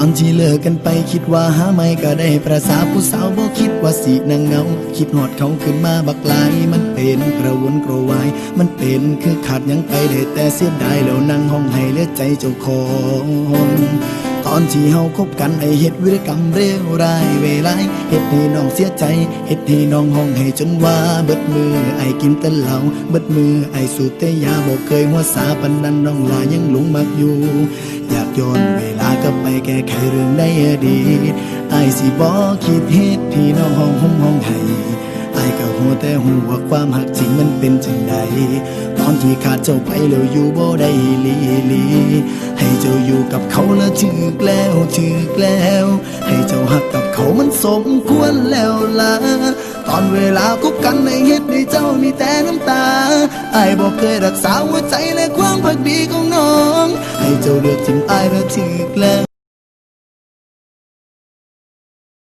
อนที่เลิกกันไปคิดว่าหาไม่ก็ได้ประสาผู้สาวบ่คิดว่าสินางเงา คิดหอดเขาขึ้นมาบักหลายมันเป็นกระวนกระวาย มันเป็นคือขาดยังไปได้แต่เสียดายแล้วนั่งห้องให้เลือใจเจ้าของตอนที่เฮาคบกันไอเฮ็ดวิรกรรมเร็วร้ายเวลายเฮ็ดให้น้องเสียใจเฮ็ดให้น้องห้องให้จนว่าเบิดมือไอกินแต่เหล้าเบิดมือไอสูบแต่ยาบ่เคยหัวสาปันนั้นน้องลายังหลงมักอยู่ อยากย้อนเวลา ลับไปแก้ไขเรื่องในอดีตไอสิบ่คิดเฮ็ดที่น้องห้องห่มห้องให้ไอ้ก็หัวแต่หัวความหักจริงมันเป็นจังใดตอนที่ขาดเจ้าไปแล้วอยู่บ่ได้ลีลีให้เจ้าอยู่กับเขาแล้วถึกแล้วถึกแล้ว ให้เจ้าหักกับเขามันสมควรแล้วล่ะตอนเวลาคบกันในเฮ็ดให้เจ้ามีแต่น้ำตา ไอ้ายบอกเคยรักษาหัวใจและความพักดีของน้อง ให้เจ้าเลือกทิมไอ้ายแล้วถึกแล้ว